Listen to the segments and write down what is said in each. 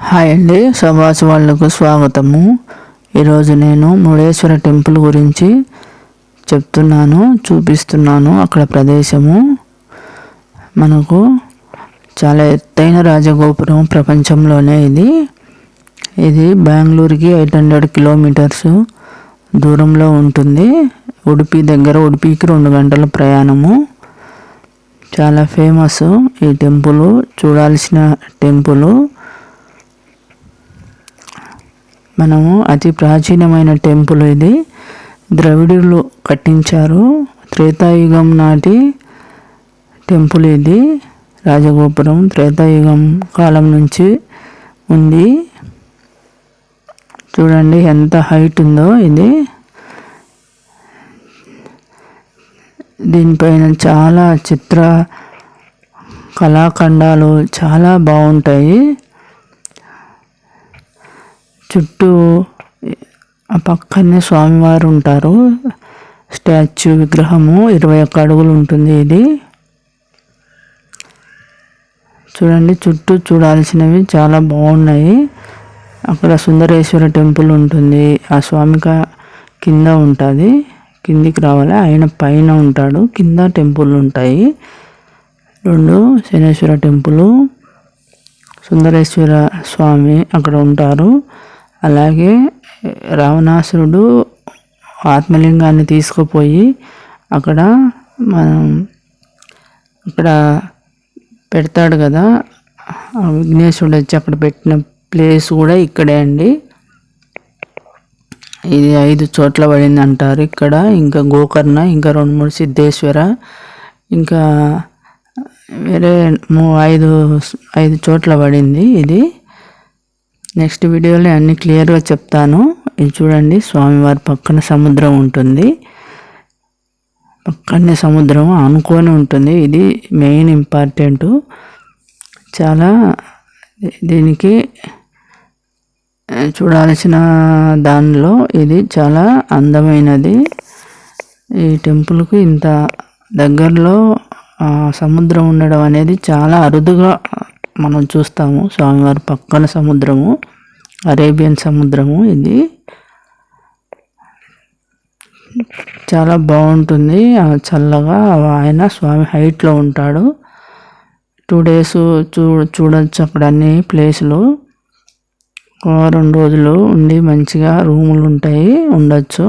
Hi అండి సభాస్ వాళ్ళకు స్వాగతము. ఈరోజు నేను మురుడేశ్వర టెంపుల్ గురించి చెప్తున్నాను చూపిస్తున్నాను అక్కడ ప్రదేశము. మనకు చాలా ఎత్తైన రాజగోపురం ప్రపంచంలోనే ఇది. ఇది బెంగళూరుకి ఎయిట్ హండ్రెడ్ కిలోమీటర్స్ దూరంలో ఉంటుంది. ఉడిపి దగ్గర ఉడిపికి రెండు గంటల ప్రయాణము. చాలా ఫేమస్ ఈ టెంపుల్ చూడాల్సిన టెంపుల్. మనము అతి ప్రాచీనమైన టెంపుల్ ఇది. ద్రవిడులు కట్టించారు. త్రేతాయుగం నాటి టెంపుల్ ఇది. రాజగోపురం త్రేతాయుగం కాలం నుంచి ఉంది. చూడండి ఎంత హైట్ ఉందో ఇది. దీనిపైన చాలా చిత్ర కళాఖండాలు చాలా బాగుంటాయి. చుట్టూ ఆ పక్కనే స్వామివారు ఉంటారు. స్టాచ్యూ విగ్రహము ఇరవై ఒక్క అడుగులు ఉంటుంది ఇది. చూడండి చుట్టూ చూడాల్సినవి చాలా బాగున్నాయి. అక్కడ సుందరేశ్వర టెంపుల్ ఉంటుంది. ఆ స్వామిక కింద ఉంటుంది. కిందికి రావాలి. ఆయన పైన ఉంటాడు. కింద టెంపుల్ ఉంటాయి. రెండు శనేశ్వర టెంపుల్ సుందరేశ్వర స్వామి అక్కడ ఉంటారు. అలాగే రావణాసురుడు ఆత్మలింగాన్ని తీసుకుపోయి అక్కడ మనం ఇక్కడ పెడతాడు కదా విఘ్నేశ్వరుడు వచ్చి అక్కడ పెట్టిన ప్లేస్ కూడా ఇక్కడే అండి. ఇది ఐదు చోట్ల పడింది అంటారు ఇక్కడ. ఇంకా గోకర్ణ ఇంకా రెండు మూడు సిద్ధేశ్వర ఇంకా వేరే మూ- ఐదు ఐదు చోట్ల పడింది ఇది. నెక్స్ట్ వీడియోలో అన్ని క్లియర్గా చెప్తాను. ఇది చూడండి స్వామివారి పక్కన సముద్రం ఉంటుంది. పక్కనే సముద్రం ఆనుకొని ఉంటుంది. ఇది మెయిన్ ఇంపార్టెంట్. చాలా దీనికి చూడాల్సిన దానిలో ఇది చాలా అందమైనది. ఈ టెంపుల్కి ఇంత దగ్గరలో సముద్రం ఉండడం అనేది చాలా అరుదుగా మనం చూస్తాము స్వామివారి పక్కన సముద్రము అరేబియన్ సముద్రము. ఇది చాలా బాగుంటుంది. చల్లగా ఆయన స్వామి హైట్లో ఉంటాడు. టూ డేస్ చూ చూడొచ్చు అక్కడ అన్ని ప్లేసులు ఒక రెండు రోజులు ఉండి మంచిగా రూములు ఉంటాయి ఉండొచ్చు.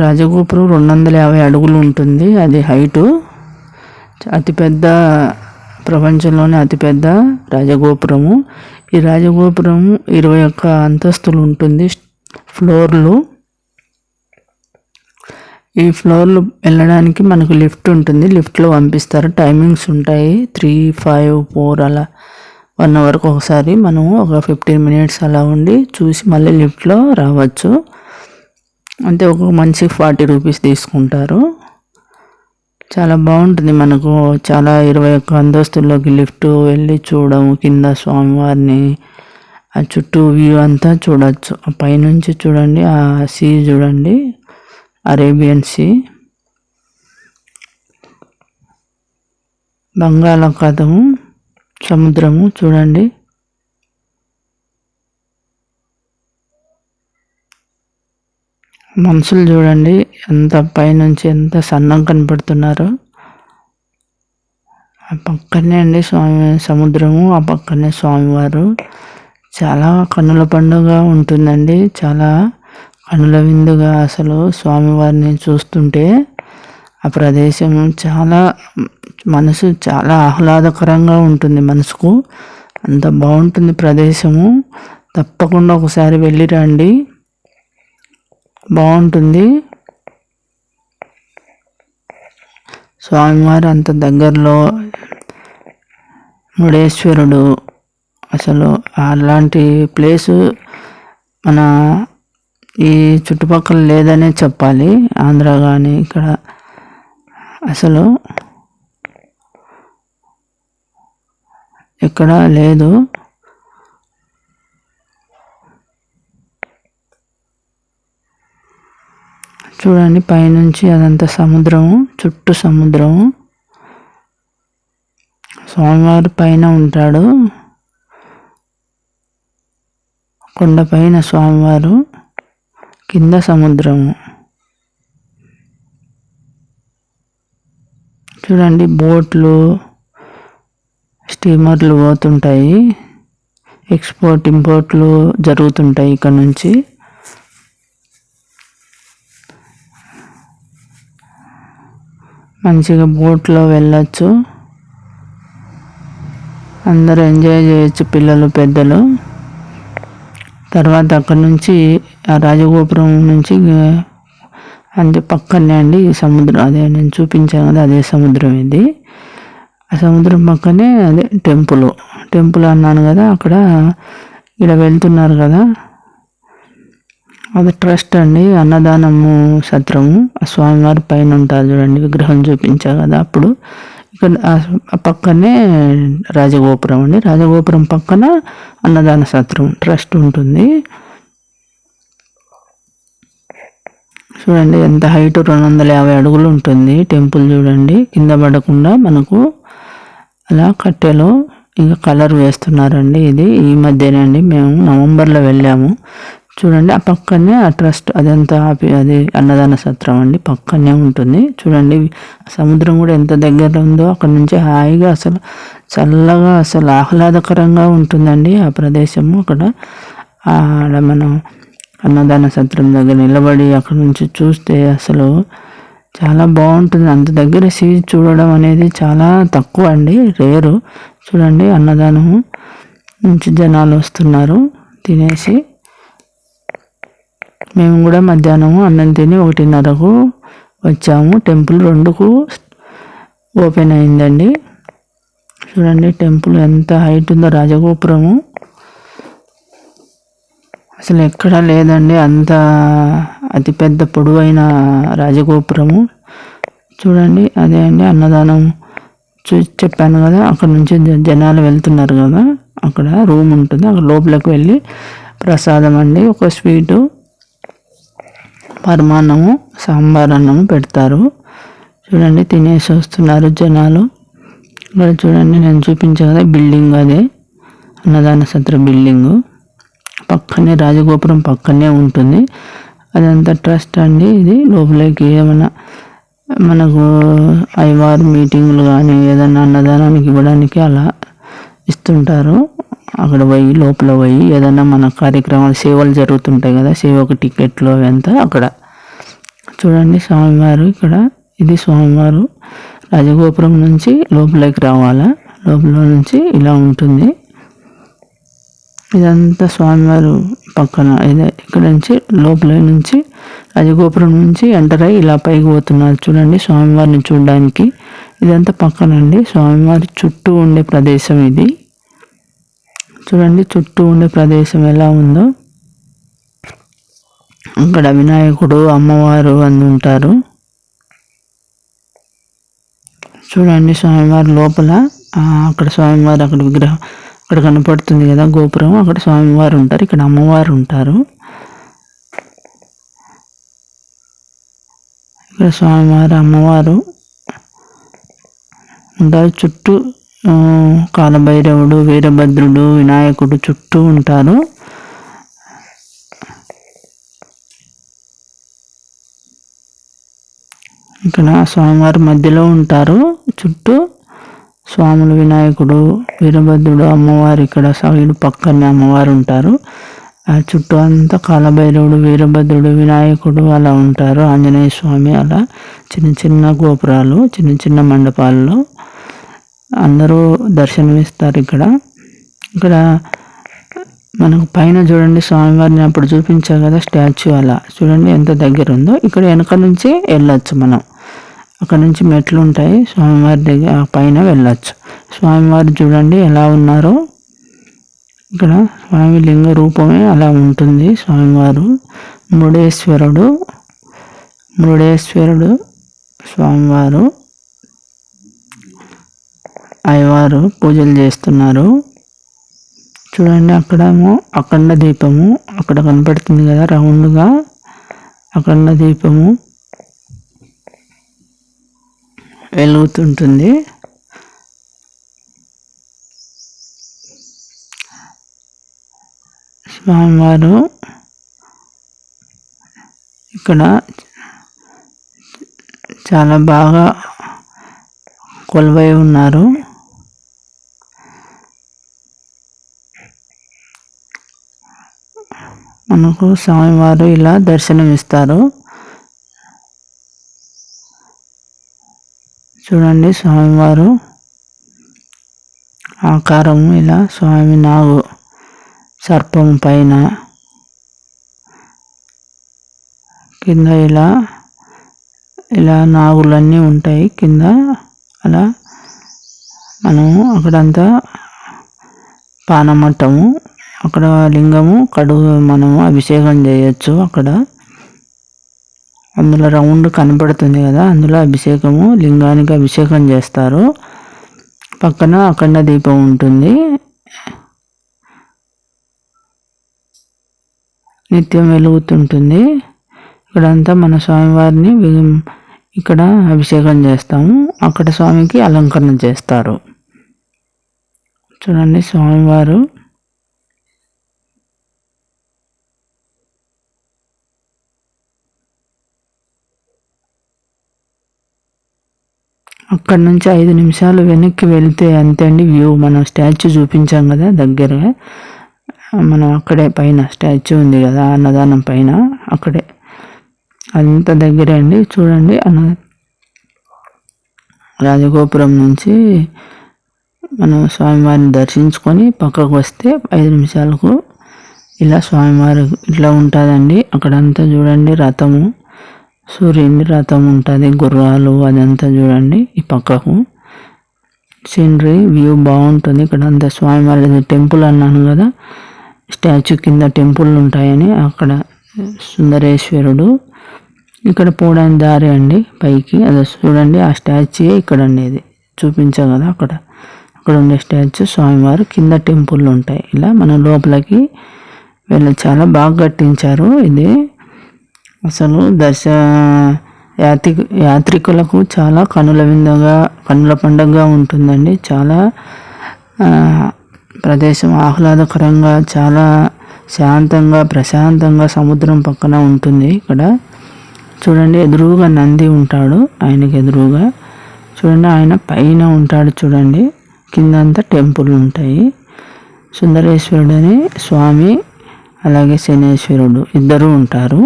రాజగోపురం రెండు వందల యాభై అడుగులు ఉంటుంది అది హైటు అతిపెద్ద ప్రపంచంలోనే అతిపెద్ద రాజగోపురము. ఈ రాజగోపురం ఇరవై ఒక్క అంతస్తులు ఉంటుంది. ఫ్లోర్లు. ఈ ఫ్లోర్లు వెళ్ళడానికి మనకు లిఫ్ట్ ఉంటుంది. లిఫ్ట్లో పంపిస్తారు. టైమింగ్స్ ఉంటాయి. త్రీ ఫైవ్ ఫోర్ అలా. వన్ అవర్కి ఒకసారి మనము ఒక ఫిఫ్టీన్ మినిట్స్ అలా ఉండి చూసి మళ్ళీ లిఫ్ట్లో రావచ్చు. అంటే ఒక మనిషికి ఫార్టీ రూపీస్ తీసుకుంటారు. చాలా బాగుంటుంది మనకు. చాలా ఇరవై ఒక్క అంతస్తుల్లోకి లిఫ్ట్ వెళ్ళి చూడము కింద స్వామివారిని ఆ చుట్టూ వ్యూ అంతా చూడొచ్చు. ఆ పైనుంచి చూడండి ఆ సీ చూడండి అరేబియన్ సీ. బంగాళాఖాతము సముద్రము చూడండి. మనుషులు చూడండి ఎంత పైనుంచి ఎంత సన్నం కనపడుతున్నారు. ఆ పక్కనే అండి స్వామి సముద్రము ఆ పక్కనే స్వామివారు. చాలా కన్నుల పండుగ ఉంటుందండి. చాలా కనుల విందుగా అసలు స్వామివారిని చూస్తుంటే ఆ ప్రదేశం చాలా మనసు చాలా ఆహ్లాదకరంగా ఉంటుంది మనసుకు. అంత బాగుంటుంది ప్రదేశము. తప్పకుండా ఒకసారి వెళ్ళి రండి బాగుంటుంది. స్వామివారు అంత దగ్గరలో ముడేశ్వరుడు. అసలు అలాంటి ప్లేసు మన ఈ చుట్టుపక్కల లేదనే చెప్పాలి. ఆంధ్ర కానీ ఇక్కడ అసలు ఇక్కడ లేదు. చూడండి పైనుంచి అదంతా సముద్రము చుట్టూ సముద్రము. స్వామివారి పైన ఉంటాడు. కొండ పైన స్వామివారు కింద సముద్రము. చూడండి బోట్లు స్టీమర్లు పోతుంటాయి. ఎక్స్పోర్ట్ ఇంపోర్ట్లు జరుగుతుంటాయి ఇక్కడ నుంచి. మంచిగా బోట్లో వెళ్ళచ్చు. అందరూ ఎంజాయ్ చేయొచ్చు పిల్లలు పెద్దలు. తర్వాత అక్కడ నుంచి ఆ రాజగోపురం నుంచి అంటే పక్కనే అండి సముద్రం. అదే నేను చూపించాను కదా అదే సముద్రం ఇది. ఆ సముద్రం పక్కనే అదే టెంపుల్. టెంపుల్ అన్నాను కదా అక్కడ ఇక్కడ వెళ్తున్నారు కదా. అది ట్రస్ట్ అండి అన్నదానము సత్రము. ఆ స్వామివారి పైన ఉంటారు చూడండి విగ్రహం చూపించా కదా అప్పుడు. ఇక్కడ ఆ పక్కనే రాజగోపురం అండి. రాజగోపురం పక్కన అన్నదాన సత్రం ట్రస్ట్ ఉంటుంది. చూడండి ఎంత హైట్ రెండు వందల యాభై అడుగులు ఉంటుంది టెంపుల్ చూడండి. కింద పడకుండా మనకు అలా కట్టెలో ఇంకా కలర్ వేస్తున్నారండి ఇది. ఈ మధ్యనే అండి మేము నవంబర్లో వెళ్ళాము. చూడండి ఆ పక్కనే ఆ ట్రస్ట్ అదంతా అది అన్నదాన సత్రం అండి పక్కనే ఉంటుంది. చూడండి సముద్రం కూడా ఎంత దగ్గర ఉందో అక్కడ నుంచి హాయిగా అసలు చల్లగా అసలు ఆహ్లాదకరంగా ఉంటుందండి ఆ ప్రదేశము అక్కడ. ఆడ మనం అన్నదాన సత్రం దగ్గర నిలబడి అక్కడ నుంచి చూస్తే అసలు చాలా బాగుంటుంది. అంత దగ్గర సీ చూడడం అనేది చాలా తక్కువ అండి రేరు. చూడండి అన్నదానము నుంచి జనాలు వస్తున్నారు తినేసి. మేము కూడా మధ్యాహ్నము అన్నం తిని ఒకటిన్నరకు వచ్చాము. టెంపుల్ రెండుకు ఓపెన్ అయిందండి. చూడండి టెంపుల్ ఎంత హైట్ ఉందో రాజగోపురము. అసలు ఎక్కడా లేదండి అంత అతిపెద్ద పొడవైన రాజగోపురము. చూడండి అదే అండి అన్నదానం చూ చెప్పాను కదా అక్కడ నుంచి జనాలు వెళ్తున్నారు కదా అక్కడ రూమ్ ఉంటుంది అక్కడ లోపలికి వెళ్ళి ప్రసాదం అండి ఒక స్వీటు. పరమాన్నము సాంబార్ అన్నము పెడతారు. చూడండి తినేసి వస్తున్నారు జనాలు. ఇక్కడ చూడండి నేను చూపించే కదా బిల్డింగ్ అదే. అన్నదాన సత్ర బిల్డింగు. పక్కనే రాజగోపురం పక్కనే ఉంటుంది. అదంతా ట్రస్ట్ అండి ఇది. లోపలికి ఏమైనా మనకు ఐవార్ మీటింగ్లు కానీ ఏదైనా అన్నదానానికి ఇవ్వడానికి అలా ఇస్తుంటారు. అక్కడ పోయి లోపల పోయి ఏదైనా మన కార్యక్రమాలు సేవలు జరుగుతుంటాయి కదా సేవకు టికెట్లు అవంతా అక్కడ. చూడండి స్వామివారు ఇక్కడ ఇది స్వామివారు రాజగోపురం నుంచి లోపలికి రావాలా? లోపల నుంచి ఇలా ఉంటుంది. ఇదంతా స్వామివారు పక్కన ఇదే ఇక్కడ నుంచి లోపల నుంచి రాజగోపురం నుంచి ఎంటర్ అయ్యి ఇలా పైకి పోతున్నారు. చూడండి స్వామివారిని చూడడానికి. ఇదంతా పక్కనండి స్వామివారి చుట్టూ ఉండే ప్రదేశం ఇది. చూడండి చుట్టూ ఉండే ప్రదేశం ఎలా ఉందో. ఇక్కడ వినాయకుడు అమ్మవారు అని ఉంటారు. చూడండి స్వామివారి లోపల. అక్కడ స్వామివారు అక్కడ విగ్రహం అక్కడ కనపడుతుంది కదా గోపురం. అక్కడ స్వామివారు ఉంటారు ఇక్కడ అమ్మవారు ఉంటారు. ఇక్కడ స్వామివారు అమ్మవారు ఉంటారు. చుట్టూ కాలభైరవుడు వీరభద్రుడు వినాయకుడు చుట్టూ ఉంటారు. ఇక్కడ స్వామివారి మధ్యలో ఉంటారు. చుట్టూ స్వాములు వినాయకుడు వీరభద్రుడు అమ్మవారు ఇక్కడ సైడ్ పక్కనే అమ్మవారు ఉంటారు. ఆ చుట్టూ అంతా కాలభైరవుడు వీరభద్రుడు వినాయకుడు అలా ఉంటారు. ఆంజనేయ స్వామి అలా చిన్న చిన్న గోపురాలు చిన్న చిన్న మండపాల్లో. అందరూ దర్శనమిస్తారు ఇక్కడ. ఇక్కడ మనకు పైన చూడండి స్వామివారిని అప్పుడు చూపించారు కదా స్టాచ్యూ అలా. చూడండి ఎంత దగ్గర ఉందో ఇక్కడ వెనక నుంచి వెళ్ళొచ్చు మనం. అక్కడ నుంచి మెట్లు ఉంటాయి. స్వామివారి దగ్గర పైన వెళ్ళొచ్చు. స్వామివారు చూడండి ఎలా ఉన్నారో. ఇక్కడ స్వామి లింగ రూపమే అలా ఉంటుంది స్వామివారు. మురుడేశ్వరుడు. మురుడేశ్వరుడు స్వామివారు. అయ్యవారు పూజలు చేస్తున్నారు. చూడండి అక్కడేమో అఖండ దీపము. అక్కడ కనపడుతుంది కదా రౌండ్గా. అఖండ దీపము. వెలుగుతుంటుంది. స్వామివారు ఇక్కడ చాలా బాగా కొలువై ఉన్నారు. మనకు స్వామివారు ఇలా దర్శనమిస్తారు. చూడండి స్వామివారు ఆకారం ఇలా స్వామి నాగు సర్పం పైన కింద ఇలా ఇలా నాగులన్నీ ఉంటాయి. కింద అలా మనము అక్కడంతా పానమట్టము అక్కడ లింగము కడుగు మనము అభిషేకం చేయొచ్చు అక్కడ. అందులో రౌండ్ కనపడుతుంది కదా అందులో అభిషేకము లింగానికి అభిషేకం చేస్తారు. పక్కన అఖండ దీపం ఉంటుంది. నిత్యం వెలుగుతుంటుంది. ఇక్కడంతా మన స్వామివారిని ఇక్కడ అభిషేకం చేస్తాము. అక్కడ స్వామికి అలంకరణ చేస్తారు. చూడండి స్వామివారు. అక్కడ నుంచి ఐదు నిమిషాలు వెనక్కి వెళ్తే అంతే అండి వ్యూ. మనం స్టాచ్యూ చూపించాం కదా దగ్గరగా. మనం అక్కడే పైన స్టాచ్యూ ఉంది కదా అన్నదానం పైన అక్కడే. అంత దగ్గరే అండి చూడండి. అన్న రాజగోపురం నుంచి మనం స్వామివారిని దర్శించుకొని పక్కకు వస్తే ఐదు నిమిషాలకు ఇలా స్వామివారి ఇట్లా ఉంటుందండి అక్కడంతా చూడండి రథము. సూర్యుని రథం ఉంటుంది గుర్రాలు అదంతా చూడండి ఈ పక్కకు. సీనరీ వ్యూ బాగుంటుంది. ఇక్కడ అంతా స్వామివారి టెంపుల్ అన్నాను కదా స్టాచ్యూ కింద టెంపుల్ ఉంటాయని అక్కడ సుందరేశ్వరుడు. ఇక్కడ పోవడానికి దారి అండి పైకి. అది చూడండి ఆ స్టాచ్యూ ఇక్కడ ఉండేది. చూపించా కదా అక్కడ. అక్కడ ఉండే స్టాచ్యూ స్వామివారు కింద టెంపుల్ ఉంటాయి. ఇలా మన లోపలికి వీళ్ళు చాలా బాగా కట్టించారు ఇది. అసలు దశ యాత్రి యాత్రికులకు చాలా కనుల విందుగా కనుల పండుగగా ఉంటుందండి. చాలా ప్రదేశం ఆహ్లాదకరంగా చాలా శాంతంగా ప్రశాంతంగా సముద్రం పక్కన ఉంటుంది ఇక్కడ. చూడండి ఎదురుగా నంది ఉంటాడు ఆయనకి ఎదురుగా. చూడండి ఆయన పైన ఉంటాడు చూడండి. కిందంతా టెంపుల్ ఉంటాయి. సుందరేశ్వరుడు అని స్వామి అలాగే శనేశ్వరుడు ఇద్దరు ఉంటారు.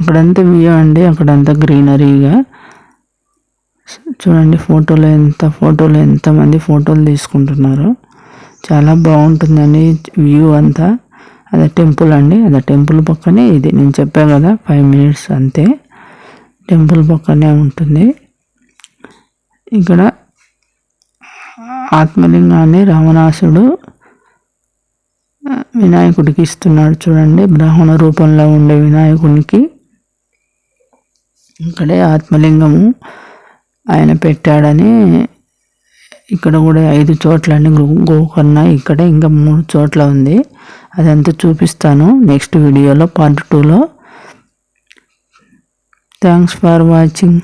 ఇక్కడంతా వ్యూ అండి అక్కడంతా గ్రీనరీగా. చూడండి ఫోటోలు ఎంత ఫోటోలు ఎంతమంది ఫోటోలు తీసుకుంటున్నారు. చాలా బాగుంటుందండి వ్యూ అంతా. అదే టెంపుల్ అండి అదే టెంపుల్ పక్కనే ఇది. నేను చెప్పాను కదా ఫైవ్ మినిట్స్ అంతే. టెంపుల్ పక్కనే ఉంటుంది. ఇక్కడ ఆత్మలింగాన్ని రావణాసుడు వినాయకుడికి ఇస్తున్నాడు చూడండి. బ్రాహ్మణ రూపంలో ఉండే వినాయకునికి. ఇక్కడే ఆత్మలింగము ఆయన పెట్టాడని ఇక్కడ కూడా ఐదు చోట్ల అండి గోకర్ణ ఇక్కడ ఇంకా మూడు చోట్ల ఉంది. అదంతా చూపిస్తాను నెక్స్ట్ వీడియోలో పార్ట్ టూలో థ్యాంక్స్ ఫర్ వాచింగ్